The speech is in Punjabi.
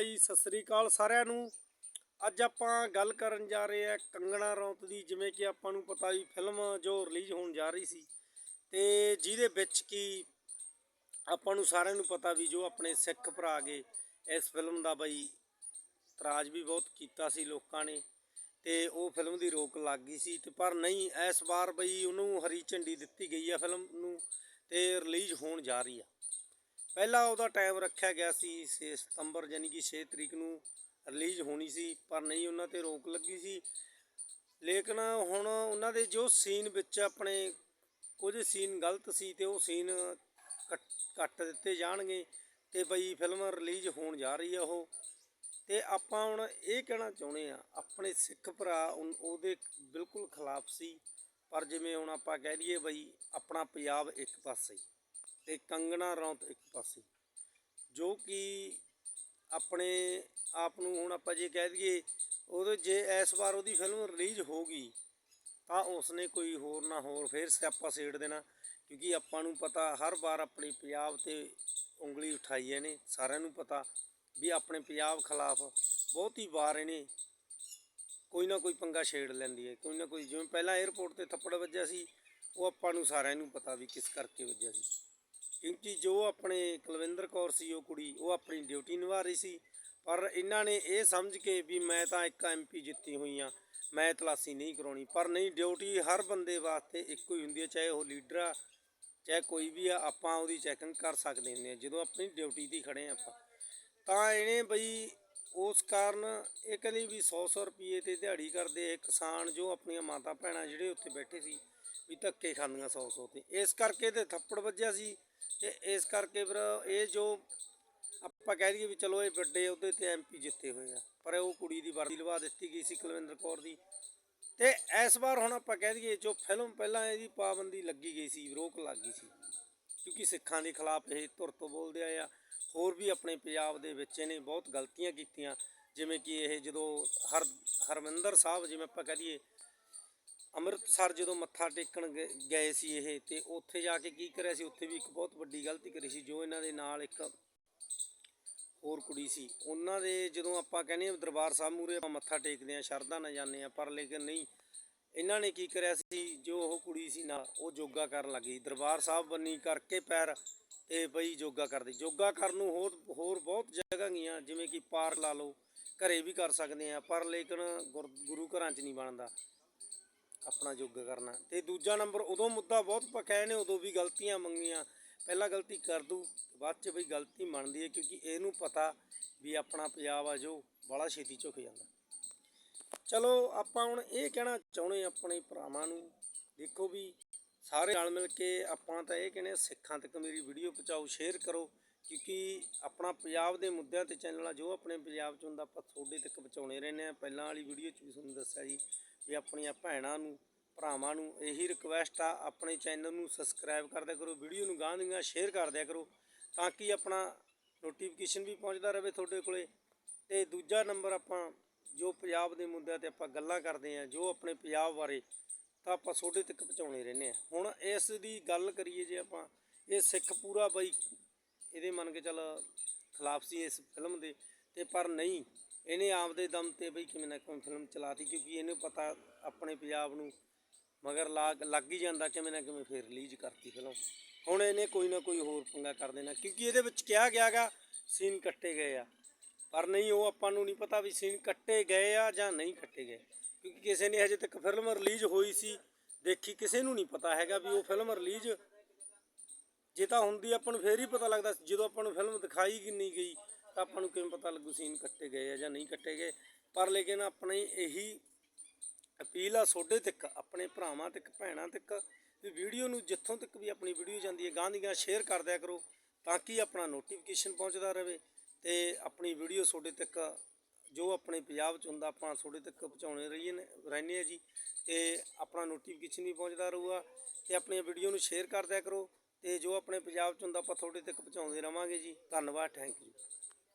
ਬਾਈ, ਸਤਿ ਸ੍ਰੀ ਅਕਾਲ ਸਾਰਿਆਂ ਨੂੰ। ਅੱਜ ਆਪਾਂ ਗੱਲ ਕਰਨ ਜਾ ਰਹੇ ਆ ਕੰਗਣਾ ਰੌਂਤ ਦੀ, ਜਿਵੇਂ ਕਿ ਆਪਾਂ ਨੂੰ ਪਤਾ ਜੀ ਫਿਲਮ ਜੋ ਰਿਲੀਜ਼ ਹੋਣ ਜਾ ਰਹੀ ਸੀ। ਤੇ ਜਿਹਦੇ ਵਿੱਚ ਕੀ ਆਪਾਂ ਨੂੰ ਸਾਰਿਆਂ ਨੂੰ ਪਤਾ ਵੀ ਜੋ ਆਪਣੇ ਸਿੱਖ ਭਰਾ ਗਏ ਇਸ ਫਿਲਮ ਦਾ ਬਈ ਇਤਰਾਜ਼ ਵੀ ਬਹੁਤ ਕੀਤਾ ਸੀ ਲੋਕਾਂ ਨੇ। ਤੇ ਉਹ ਫਿਲਮ ਦੀ ਰੋਕ ਲੱਗ ਗਈ ਸੀ ਤੇ ਪਰ ਨਹੀਂ, ਇਸ ਵਾਰ ਬਈ ਉਹਨੂੰ ਹਰੀ ਝੰਡੀ ਦਿੱਤੀ ਗਈ ਆ ਫਿਲਮ ਨੂੰ ਤੇ ਰਿਲੀਜ਼ ਹੋਣ ਜਾ ਰਹੀ ਆ। ਪਹਿਲਾਂ ਉਹਦਾ ਟਾਈਮ ਰੱਖਿਆ ਗਿਆ ਸੀ 6 ਸਤੰਬਰ ਯਾਨੀ ਕਿ 6 ਤਰੀਕ ਨੂੰ ਰਿਲੀਜ਼ ਹੋਣੀ ਸੀ, ਪਰ ਨਹੀਂ ਉਹਨਾਂ ਤੇ ਰੋਕ ਲੱਗੀ ਸੀ। ਲੇਕਿਨ ਹੁਣ ਉਹਨਾਂ ਦੇ ਜੋ ਸੀਨ ਵਿੱਚ ਆਪਣੇ ਕੁਝ ਸੀਨ ਗਲਤ ਸੀ ਤੇ ਉਹ ਸੀਨ ਕੱਟ ਦਿੱਤੇ ਜਾਣਗੇ ਤੇ ਬਈ ਫਿਲਮ ਰਿਲੀਜ਼ ਹੋਣ ਜਾ ਰਹੀ ਆ ਉਹ। ਤੇ ਆਪਾਂ ਹੁਣ ਇਹ ਕਹਿਣਾ ਚਾਹੁੰਦੇ ਆ, ਆਪਣੇ ਸਿੱਖ ਭਰਾ ਉਹਦੇ ਬਿਲਕੁਲ ਖਿਲਾਫ ਸੀ, ਪਰ ਜਿਵੇਂ ਹੁਣ ਆਪਾਂ ਕਹਿ ਲਈਏ ਬਈ ਆਪਣਾ ਪੰਜਾਬ ਇੱਕ ਪਾਸੇ। ਅਤੇ ਕੰਗਣਾ ਰੌਂਤ ਇੱਕ ਪਾਸੇ। ਜੋ ਕਿ ਆਪਣੇ ਆਪ ਨੂੰ ਹੁਣ ਆਪਾਂ ਜੇ ਕਹਿ ਦਈਏ ਉਹਦੇ ਜੇ ਇਸ ਵਾਰ ਉਹਦੀ ਫਿਲਮ ਰਿਲੀਜ਼ ਹੋ ਗਈ, ਤਾਂ ਉਸਨੇ ਕੋਈ ਹੋਰ ਨਾ ਹੋਰ ਫੇਰ ਸਿਆਪਾ ਸੇੜ ਦੇਣਾ। ਕਿਉਂਕਿ ਆਪਾਂ ਨੂੰ ਪਤਾ ਹਰ ਵਾਰ ਆਪਣੇ ਪੰਜਾਬ ਤੇ ਉਂਗਲੀ ਉਠਾਈ ਇਹਨੇ, ਸਾਰਿਆਂ ਨੂੰ ਪਤਾ ਵੀ ਆਪਣੇ ਪੰਜਾਬ ਖਿਲਾਫ ਬਹੁਤੀ ਵਾਰ ਇਹਨੇ ਕੋਈ ਨਾ ਕੋਈ ਪੰਗਾ ਛੇੜ ਲੈਂਦੀ ਹੈ, ਕੋਈ ਨਾ ਕੋਈ। ਜਿਵੇਂ ਪਹਿਲਾਂ 에어ਪੋਰਟ ਤੇ ਥੱਪੜ ਵੱਜਿਆ ਸੀ, ਉਹ ਆਪਾਂ ਨੂੰ ਸਾਰਿਆਂ ਨੂੰ ਪਤਾ ਵੀ ਕਿਸ ਕਰਕੇ ਵੱਜਿਆ ਸੀ। ਕਿਉਂਕਿ ਜੋ ਆਪਣੇ ਕੁਲਵਿੰਦਰ ਕੌਰ ਸੀ, ਉਹ ਕੁੜੀ, ਉਹ ਆਪਣੀ ਡਿਊਟੀ ਨਿਭਾ ਰਹੀ ਸੀ। ਪਰ ਇਹਨਾਂ ਨੇ ਇਹ ਸਮਝ ਕੇ ਵੀ ਮੈਂ ਤਾਂ ਇੱਕ ਐਮਪੀ ਜਿੱਤੀ ਹੋਈ ਆ, ਮੈਂ ਤਲਾਸੀ ਨਹੀਂ ਕਰਾਉਣੀ। ਪਰ ਨਹੀਂ, ਡਿਊਟੀ ਹਰ ਬੰਦੇ ਵਾਸਤੇ ਇੱਕੋ ਹੀ ਹੁੰਦੀ ਹੈ, ਚਾਹੇ ਉਹ ਲੀਡਰ ਆ, ਚਾਹੇ ਕੋਈ ਵੀ ਆ, ਆਪਾਂ ਉਹਦੀ ਚੈਕਿੰਗ ਕਰ ਸਕਦੇ ਹੁੰਦੇ ਆ ਜਦੋਂ ਆਪਣੀ ਡਿਊਟੀ ਤੇ ਖੜੇ ਆ ਆਪਾਂ। ਤਾਂ ਇਹਨੇ ਬਈ ਉਸ ਕਾਰਨ ਇਹ ਕਹਿੰਦੀ ਵੀ 100 100 ਰੁਪਏ ਤੇ ਦਿਹਾੜੀ ਕਰਦੇ ਆ ਕਿਸਾਨ ਜੋ ਆਪਣੀਆਂ ਮਾਤਾ ਭੈਣਾਂ ਜਿਹੜੇ ਉੱਥੇ ਬੈਠੇ ਸੀ ਵੀ ਧੱਕੇ ਖਾਂਦੀਆਂ 100 100 ਤੇ। ਇਸ ਕਰਕੇ ਤੇ ਥੱਪੜ ਵੱਜਿਆ ਸੀ ਤੇ ਇਸ ਕਰਕੇ ਫਿਰ ਇਹ ਜੋ ਆਪਾਂ ਕਹਿ ਦਈਏ ਵੀ ਚਲੋ ਇਹ ਵੱਡੇ ਉਹਦੇ ਤੇ ਐਮਪੀ ਜਿੱਤੇ ਹੋਏ ਆ, ਪਰ ਉਹ ਕੁੜੀ ਦੀ ਵਰਦੀ ਲਵਾ ਦਿੱਤੀ ਗਈ ਸੀ ਕੁਲਵਿੰਦਰ ਕੌਰ ਦੀ। ਤੇ ਇਸ ਵਾਰ ਹੁਣ ਆਪਾਂ ਕਹਿ ਦਈਏ ਜੋ ਫਿਲਮ ਪਹਿਲਾਂ ਇਹਦੀ ਪਾਬੰਦੀ ਲੱਗੀ ਗਈ ਸੀ, ਰੋਕ ਲੱਗ ਗਈ ਸੀ, ਕਿਉਂਕਿ ਸਿੱਖਾਂ ਦੇ ਖਿਲਾਫ ਇਹ ਧੁਰ ਤੋਂ ਬੋਲਦੇ ਆਏ ਆ। ਹੋਰ ਵੀ ਆਪਣੇ ਪੰਜਾਬ ਦੇ ਵਿੱਚ ਇਹਨੇ ਬਹੁਤ ਗਲਤੀਆਂ ਕੀਤੀਆਂ, ਜਿਵੇਂ ਕਿ ਇਹ ਜਦੋਂ ਹਰ ਹਰਮਿੰਦਰ ਸਾਹਿਬ ਜਿਵੇਂ ਆਪਾਂ ਕਹਿ ਦਈਏ ਅੰਮ੍ਰਿਤਸਰ ਜਦੋਂ ਮੱਥਾ ਟੇਕਣ ਗ- ਗਏ ਸੀ ਇਹ, ਤੇ ਉੱਥੇ ਜਾ ਕੇ ਕੀ ਕਰਿਆ ਸੀ? ਉੱਥੇ ਵੀ ਇੱਕ ਬਹੁਤ ਵੱਡੀ ਗਲਤੀ ਕਰੀ ਸੀ, ਜੋ ਇਹਨਾਂ ਦੇ ਨਾਲ ਇੱਕ ਹੋਰ ਕੁੜੀ ਸੀ। ਉਹਨਾਂ ਦੇ ਜਦੋਂ ਆਪਾਂ ਕਹਿੰਦੇ ਹਾਂ ਦਰਬਾਰ ਸਾਹਿਬ ਮੂਰੇ ਆਪਾਂ ਮੱਥਾ ਟੇਕਦੇ ਆ ਸ਼ਰਧਾ ਨਾਲ ਜਾਂਦੇ ਆ ਪਰ ਲੇਕਿਨ ਨਹੀਂ, ਇਹਨਾਂ ਨੇ ਕੀ ਕਰਿਆ ਸੀ? ਜੋ ਉਹ ਕੁੜੀ ਸੀ ਨਾ, ਉਹ ਯੋਗਾ ਕਰਨ ਲੱਗੀ ਦਰਬਾਰ ਸਾਹਿਬ ਬੰਨੀ ਕਰਕੇ ਪੈਰ ਤੇ ਬਈ ਯੋਗਾ ਕਰਦੀ। ਯੋਗਾ ਕਰਨ ਨੂੰ ਹੋਰ ਹੋਰ ਬਹੁਤ ਜਗ੍ਹਾ ਗਈਆਂ, ਜਿਵੇਂ ਕਿ ਪਾਰਕ ਲਾ ਲਓ, ਘਰੇ ਵੀ ਕਰ ਸਕਦੇ ਆ ਪਰ ਲੇਕਿਨ ਗੁਰ- ਗੁਰੂ ਘਰਾਂ 'ਚ ਨਹੀਂ ਬਣਦਾ। ਆਪਣਾ ਯੋਗਾ ਕਰਨਾ। ਤੇ ਦੂਜਾ ਨੰਬਰ, ਉਦੋਂ ਮੁੱਦਾ ਬਹੁਤ ਪਕਾਇਆ ਨੇ ਉਦੋਂ ਵੀ ਗਲਤੀਆਂ ਮੰਗੀਆਂ। ਪਹਿਲਾਂ ਗਲਤੀ ਕਰ ਦੂ ਬਾਅਦ ਚ ਬਈ ਗਲਤੀ ਮੰਨਦੀ ਹੈ, ਕਿਉਂਕਿ ਇਹਨੂੰ ਪਤਾ ਵੀ ਆਪਣਾ ਪੰਜਾਬ ਆ ਜੋ ਬੜਾ ਛੇਤੀ ਝੁਕ ਜਾਂਦਾ। ਚਲੋ, ਆਪਾਂ ਹੁਣ ਇਹ ਕਹਿਣਾ ਚਾਹੁੰਦੇ ਆਪਣੇ ਭਰਾਵਾਂ ਨੂੰ, ਦੇਖੋ ਵੀ ਸਾਰੇ ਨਾਲ ਮਿਲ ਕੇ ਆਪਾਂ ਤਾਂ ਇਹ ਕਹਿੰਦੇ ਹਾਂ, ਸਿੱਖਾਂ ਤੱਕ ਮੇਰੀ ਵੀਡੀਓ ਪਹੁੰਚਾਓ ਸ਼ੇਅਰ ਕਰੋ। ਕਿਉਂਕਿ ਆਪਣਾ ਪੰਜਾਬ ਦੇ ਮੁੱਦਿਆਂ ਤੇ ਚੈਨਲ ਆ, ਜੋ ਆਪਣੇ ਪੰਜਾਬ 'ਚ ਹੁੰਦਾ, ਆਪਾਂ ਤੁਹਾਡੇ ਤੱਕ ਪਹੁੰਚਾਉਣੇ ਰਹਿੰਦੇ ਆ ਪਹਿਲਾਂ ਵਾਲੀ ਵੀਡੀਓ 'ਚ ਵੀ ਤੁਹਾਨੂੰ ਦੱਸਿਆ ਜੀ ਵੀ ਆਪਣੀਆਂ ਭੈਣਾਂ ਨੂੰ, ਭਰਾਵਾਂ ਨੂੰ ਇਹੀ ਰਿਕਵੈਸਟ ਆ, ਆਪਣੇ ਚੈਨਲ ਨੂੰ ਸਬਸਕ੍ਰਾਈਬ ਕਰਦਿਆ ਕਰੋ ਵੀਡੀਓ ਨੂੰ ਗਾਂਹ ਦੀਆਂ ਸ਼ੇਅਰ ਕਰਦਿਆ ਕਰੋ, ਤਾਂ ਕਿ ਆਪਣਾ ਨੋਟੀਫਿਕੇਸ਼ਨ ਵੀ ਪਹੁੰਚਦਾ ਰਹੇ ਤੁਹਾਡੇ ਕੋਲੇ। ਤੇ ਦੂਜਾ ਨੰਬਰ ਆਪਾਂ, ਜੋ ਪੰਜਾਬ ਦੇ ਮੁੱਦਿਆਂ ਤੇ ਆਪਾਂ ਗੱਲਾਂ ਕਰਦੇ ਆ ਜੋ ਆਪਣੇ ਪੰਜਾਬ ਬਾਰੇ, ਤਾਂ ਆਪਾਂ ਤੁਹਾਡੇ ਤੱਕ ਪਹੁੰਚਾਉਣੇ ਰਹਿੰਦੇ ਆ ਹੁਣ ਇਸ ਦੀ ਗੱਲ ਕਰੀਏ ਜੇ ਆਪਾਂ, ਇਹ ਸਿੱਖ ਪੂਰਾ ਬਾਈ ਇਹਦੇ ਮੰਨ ਕੇ ਚੱਲ ਖਿਲਾਫ ਸੀ ਇਸ ਫਿਲਮ ਦੇ, ਤੇ ਪਰ ਨਹੀਂ, ਇਹਨੇ ਆਪਦੇ ਦਮ ਤੇ ਬਈ ਕਿਵੇਂ ਨਾ ਕਿਵੇਂ ਫਿਲਮ ਚਲਾਤੀ, ਕਿਉਂਕਿ ਇਹਨੂੰ ਪਤਾ ਆਪਣੇ ਪੰਜਾਬ ਨੂੰ ਮਗਰ ਲੱਗ ਲੱਗ ਹੀ ਜਾਂਦਾ ਕਿਵੇਂ ਨਾ ਕਿਵੇਂ ਫੇਰ ਰਿਲੀਜ਼ ਕਰਤੀ ਫਿਲਮ। ਹੁਣ ਇਹਨੇ ਕੋਈ ਨਾ ਕੋਈ ਹੋਰ ਪੰਗਾ ਕਰ ਦੇਣਾ, ਕਿਉਂਕਿ ਇਹਦੇ ਵਿੱਚ ਕਿਹਾ ਗਿਆਗਾ ਸੀਨ ਕੱਟੇ ਗਏ ਆ। ਪਰ ਨਹੀਂ, ਉਹ ਆਪਾਂ ਨੂੰ ਨਹੀਂ ਪਤਾ ਵੀ ਸੀਨ ਕੱਟੇ ਗਏ ਆ ਜਾਂ ਨਹੀਂ ਕੱਟੇ ਗਏ। ਕਿਉਂਕਿ ਕਿਸੇ ਨੇ ਹਜੇ ਤੱਕ ਫਿਲਮ ਰਿਲੀਜ਼ ਹੋਈ ਸੀ, ਦੇਖੀ, ਕਿਸੇ ਨੂੰ ਨਹੀਂ ਪਤਾ ਹੈਗਾ ਵੀ ਉਹ ਫਿਲਮ ਰਿਲੀਜ਼ ਜੇ ਤਾਂ ਹੁੰਦੀ ਆਪਾਂ ਨੂੰ ਫੇਰ ਹੀ ਪਤਾ ਲੱਗਦਾ ਜਦੋਂ ਆਪਾਂ ਨੂੰ ਫਿਲਮ ਦਿਖਾਈ ਕਿ ਨਹੀਂ ਗਈ, ਤਾਂ ਆਪਾਂ ਨੂੰ ਕਿਵੇਂ ਪਤਾ ਲੱਗੂ ਸੀਨ ਕੱਟੇ ਗਏ ਆ ਜਾਂ ਨਹੀਂ ਕੱਟੇ ਗਏ। ਪਰ ਲੇਕਿਨ ਆਪਣੀ ਇਹੀ ਅਪੀਲ ਆ ਤੁਹਾਡੇ ਤੱਕ, ਆਪਣੇ ਭਰਾਵਾਂ ਤੱਕ, ਭੈਣਾਂ ਤੱਕ, ਵੀ ਵੀਡੀਓ ਨੂੰ ਜਿੱਥੋਂ ਤੱਕ ਵੀ ਆਪਣੀ ਵੀਡੀਓ ਜਾਂਦੀ ਹੈ, ਗਾਂਹ ਦੀ ਗਾਂਹ ਸ਼ੇਅਰ ਕਰ ਦਿਆ ਕਰੋ, ਤਾਂ ਕਿ ਆਪਣਾ ਨੋਟੀਫਿਕੇਸ਼ਨ ਪਹੁੰਚਦਾ ਰਹੇ ਤੇ ਆਪਣੀ ਵੀਡੀਓ ਤੁਹਾਡੇ ਤੱਕ, ਜੋ ਆਪਣੇ ਪੰਜਾਬ 'ਚ ਹੁੰਦਾ, ਆਪਾਂ ਤੁਹਾਡੇ ਤੱਕ ਪਹੁੰਚਾਉਣੇ ਰਹੀਏ ਨੇ, ਰਹਿੰਦੇ ਆ ਜੀ। ਤੇ ਆਪਣਾ ਨੋਟੀਫਿਕੇਸ਼ਨ ਵੀ ਪਹੁੰਚਦਾ ਰਹੂਗਾ ਤੇ ਆਪਣੀ ਵੀਡੀਓ ਨੂੰ ਸ਼ੇਅਰ ਕਰ ਦਿਆ ਕਰੋ। ਤੇ ਜੋ ਆਪਣੇ ਪੰਜਾਬ 'ਚ ਹੁੰਦਾ ਆਪਾਂ ਤੁਹਾਡੇ ਤੱਕ ਪਹੁੰਚਾਉਂਦੇ ਰਵਾਂਗੇ ਜੀ। ਧੰਨਵਾਦ ਥੈਂਕ ਯੂ